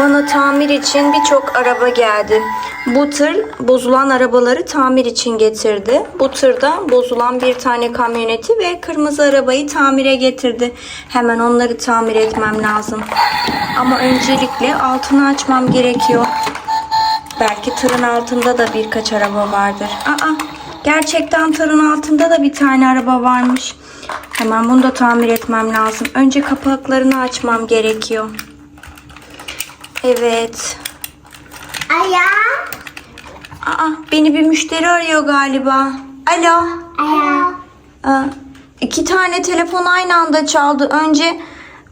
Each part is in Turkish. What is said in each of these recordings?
Bana tamir için birçok araba geldi. Bu tır bozulan arabaları tamir için getirdi. Bu tırda bozulan bir tane kamyoneti ve kırmızı arabayı tamire getirdi. Hemen onları tamir etmem lazım. Ama öncelikle altını açmam gerekiyor. Belki tırın altında da birkaç araba vardır. Aa, gerçekten tırın altında da bir tane araba varmış. Hemen bunu da tamir etmem lazım. Önce kapaklarını açmam gerekiyor. Evet. Ayağım. Aa, beni bir müşteri arıyor galiba. Alo. Ayağım. Aa, iki tane telefon aynı anda çaldı. Önce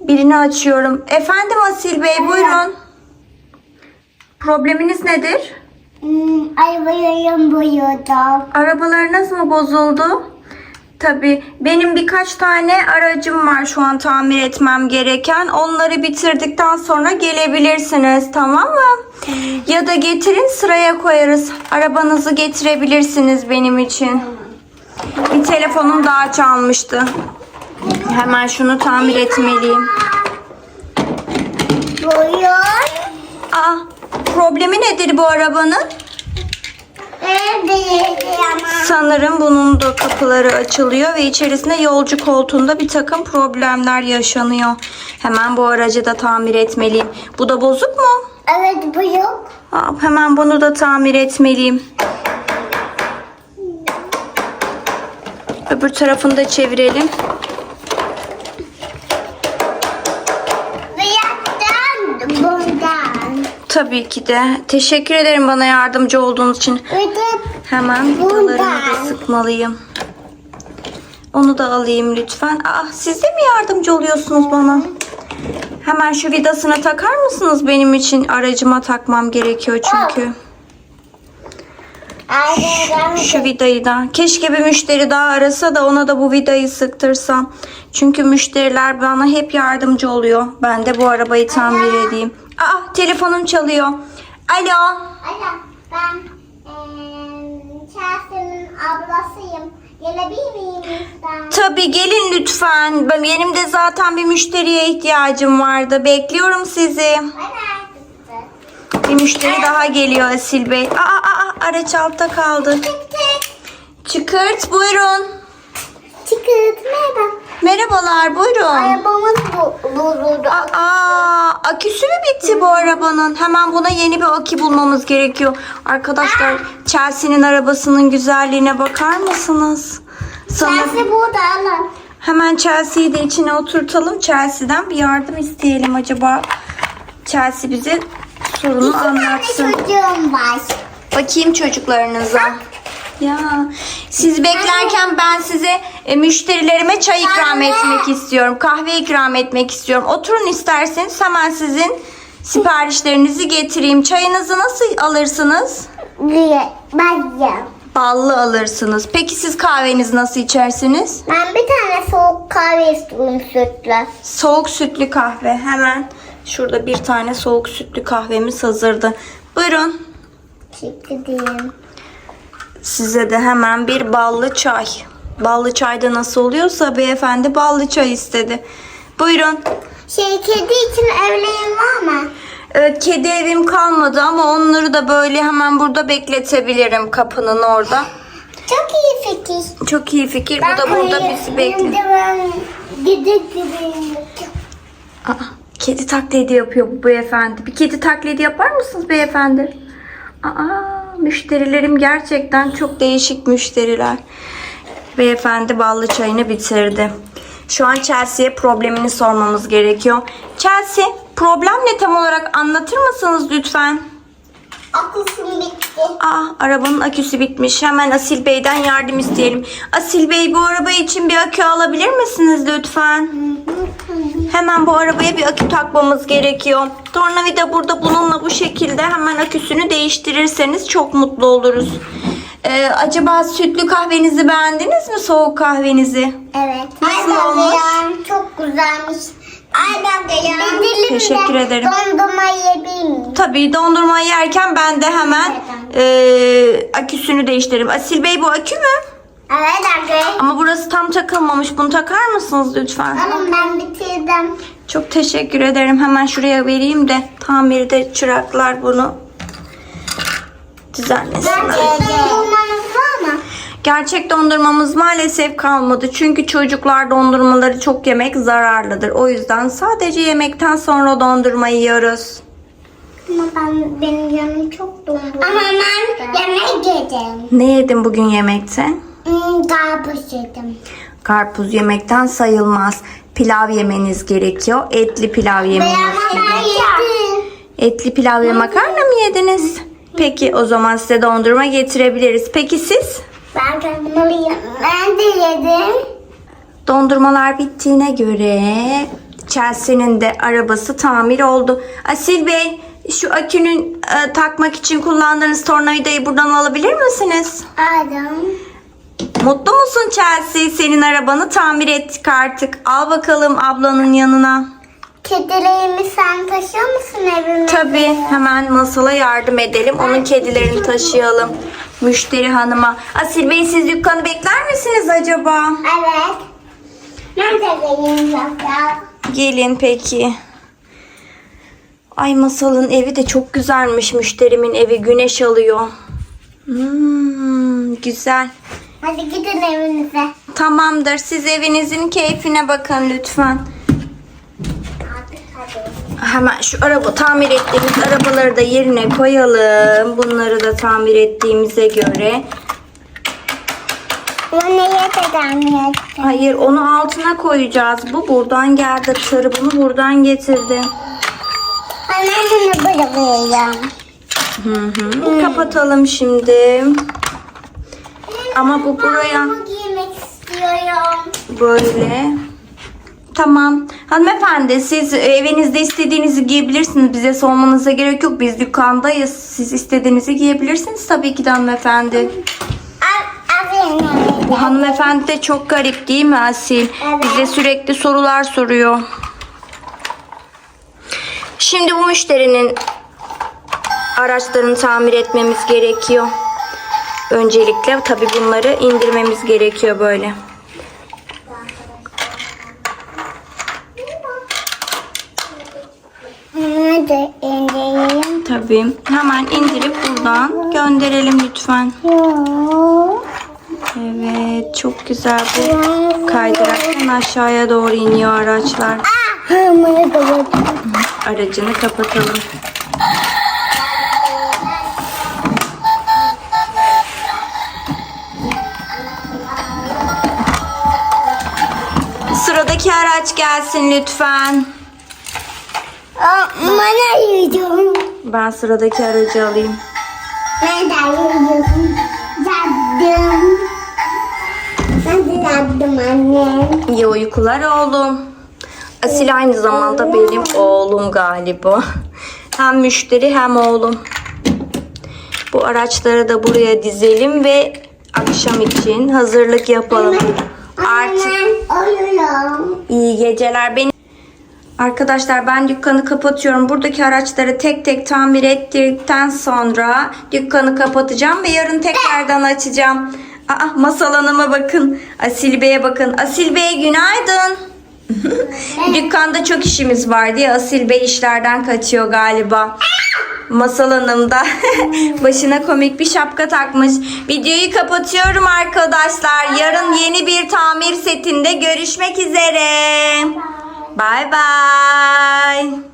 birini açıyorum. Efendim Asil Bey buyurun. Probleminiz nedir? Hmm, arabayı boyuyordum. Arabalarınız mı bozuldu? Tabii benim birkaç tane aracım var şu an tamir etmem gereken. Onları bitirdikten sonra gelebilirsiniz tamam mı? Ya da getirin sıraya koyarız. Arabanızı getirebilirsiniz benim için. Bir telefonum daha çalmıştı. Hemen şunu tamir etmeliyim. Boyuyor. Aa, problemi nedir bu arabanın? Sanırım bunun da kapıları açılıyor ve içerisinde yolcu koltuğunda bir takım problemler yaşanıyor. Hemen bu aracı da tamir etmeliyim. Bu da bozuk mu? Evet bu yok. Aa, hemen bunu da tamir etmeliyim. Öbür tarafını da çevirelim. Tabii ki de. Teşekkür ederim bana yardımcı olduğunuz için. Hemen vidalarını da sıkmalıyım. Onu da alayım lütfen. Ah, siz de mi yardımcı oluyorsunuz bana? Hemen şu vidasını takar mısınız benim için? Aracıma takmam gerekiyor çünkü. Şu vidayı da. Keşke bir müşteri daha arasa da ona da bu vidayı sıktırsam. Çünkü müşteriler bana hep yardımcı oluyor. Ben de bu arabayı tamir edeyim. Aa, telefonum çalıyor. Alo. Alo ben Chelsea'nin ablasıyım. Gelebilir miyim lütfen? Tabii gelin lütfen. Ben- Benim de zaten bir müşteriye ihtiyacım vardı. Bekliyorum sizi. Neredesin? Bir müşteri daha geliyor Asil Bey. Aa, aa, araç altta kaldı. Çıkırt buyurun. Çıkırt merhaba. Merhabalar buyurun. Arabamız bozuldu. Aa, aküsü mü bitti bu arabanın? Hemen buna yeni bir akü bulmamız gerekiyor. Arkadaşlar Chelsea'nin arabasının güzelliğine bakar mısınız? Sanırım Chelsea burada alın. hemen Chelsea'yi de içine oturtalım. Chelsea'den bir yardım isteyelim acaba. Chelsea bize sorunu İki tane anlatsın. çocuğum var. Bakayım çocuklarınıza. Ya siz beklerken ben size e, müşterilerime çay ikram Anne. etmek istiyorum. Kahve ikram etmek istiyorum. Oturun isterseniz hemen sizin siparişlerinizi getireyim. Çayınızı nasıl alırsınız? Diye ben yiyeyim. Ballı alırsınız. Peki siz kahvenizi nasıl içersiniz? Ben bir tane soğuk kahve istiyorum sütlü. Soğuk sütlü kahve. Hemen şurada bir tane soğuk sütlü kahvemiz hazırdı. Buyurun. Teşekkür ederim. Size de hemen bir ballı çay. Ballı çayda nasıl oluyorsa beyefendi ballı çay istedi. Buyurun. Şey kedi için evleyin var mı? Evet kedi evim kalmadı ama onları da böyle hemen burada bekletebilirim kapının orada. Çok iyi fikir. Çok iyi fikir. Bu da burada bizi bekliyor. Gidip gideyim. Aa, kedi taklidi yapıyor bu beyefendi. Bir kedi taklidi yapar mısınız beyefendi? Aa, müşterilerim gerçekten çok değişik müşteriler. Beyefendi ballı çayını bitirdi. Şu an Chelsea'ye problemini sormamız gerekiyor. Chelsea, problem ne tam olarak anlatır mısınız lütfen? Akılsın bitti. Aa, arabanın aküsü bitmiş. Hemen Asil Bey'den yardım isteyelim. Asil Bey bu araba için bir akü alabilir misiniz lütfen? Hemen bu arabaya bir akü takmamız gerekiyor. Tornavida burada bununla bu şekilde hemen aküsünü değiştirirseniz çok mutlu oluruz. Ee, acaba sütlü kahvenizi beğendiniz mi soğuk kahvenizi? Evet. Nasıl Ay, olmuş? Çok güzelmiş. Ay ben de ya. Teşekkür ederim. Dondurma yiyebilir Tabii dondurma yerken ben de hemen e, aküsünü değiştiririm. Asil Bey bu akü mü? Evet arkadaşlar. Ama burası tam takılmamış. Bunu takar mısınız lütfen? Ama ben bitirdim. Çok teşekkür ederim. Hemen şuraya vereyim de tamirde çıraklar bunu düzenlesinler. Dondurmanız var mı? Gerçek dondurmamız maalesef kalmadı. Çünkü çocuklar dondurmaları çok yemek zararlıdır. O yüzden sadece yemekten sonra dondurma yiyoruz. Ama ben benim yanım çok dondu. Ama ben yemek yedim. Ne yedin bugün yemekte? Hmm, karpuz yedim. Karpuz yemekten sayılmaz. Pilav yemeniz gerekiyor. Etli pilav yemeniz yedim. Etli pilav ve makarna mı yediniz? Peki o zaman size dondurma getirebiliriz. Peki siz? Ben kendimi Ben de yedim. Dondurmalar bittiğine göre Chelsea'nin de arabası tamir oldu. Asil Bey şu akünün e, takmak için kullandığınız tornavidayı buradan alabilir misiniz? Adam. Mutlu musun Chelsea? Senin arabanı tamir ettik artık. Al bakalım ablanın yanına. Kedilerimi sen taşıyor musun evime? Tabii hemen masala yardım edelim. Onun kedilerini taşıyalım. Müşteri hanıma. Asil Bey siz dükkanı bekler misiniz acaba? Evet. Nerede benim zaten? Gelin peki. Ay masalın evi de çok güzelmiş. Müşterimin evi güneş alıyor. Hmm, güzel. Hadi gidin evinize. Tamamdır. Siz evinizin keyfine bakın lütfen. Hadi hadi. Hemen şu araba tamir ettiğimiz arabaları da yerine koyalım. Bunları da tamir ettiğimize göre. Hayır onu altına koyacağız. Bu buradan geldi. Tır bunu buradan getirdi. Ben bunu bırakıyorum. Hı hı. Kapatalım şimdi. Ama bu buraya Ben giymek istiyorum. böyle. Tamam. Hanımefendi siz evinizde istediğinizi giyebilirsiniz. Bize sormanıza gerek yok. Biz dükkandayız. Siz istediğinizi giyebilirsiniz tabii ki de hanımefendi. Bu hanımefendi de çok garip değil mi Asil? Evet. Bize sürekli sorular soruyor. Şimdi bu müşterinin araçlarını tamir etmemiz gerekiyor. Öncelikle tabii bunları indirmemiz gerekiyor böyle. Hadi indireyim. Tabii. Hemen indirip buradan gönderelim lütfen. Evet, çok güzel bu kaydıraktan aşağıya doğru iniyor araçlar. Da yedim. Aracını kapatalım. Sıradaki araç gelsin lütfen. Bana yiyeceğim. Ben sıradaki aracı alayım. Ben de yiyeceğim. Yattım. Ben de yattım anne. İyi uykular oğlum. Asil aynı zamanda benim oğlum galiba. Hem müşteri hem oğlum. Bu araçları da buraya dizelim ve akşam için hazırlık yapalım. Artık iyi geceler. Benim Arkadaşlar ben dükkanı kapatıyorum. Buradaki araçları tek tek tamir ettirdikten sonra dükkanı kapatacağım ve yarın tekrardan açacağım. Aa masal hanıma bakın. Asil Bey'e bakın. Asil Bey günaydın. Dükkanda çok işimiz var diye Asil Bey işlerden kaçıyor galiba. Masal Hanım da başına komik bir şapka takmış. Videoyu kapatıyorum arkadaşlar. Yarın yeni bir tamir setinde görüşmek üzere. Bye bye.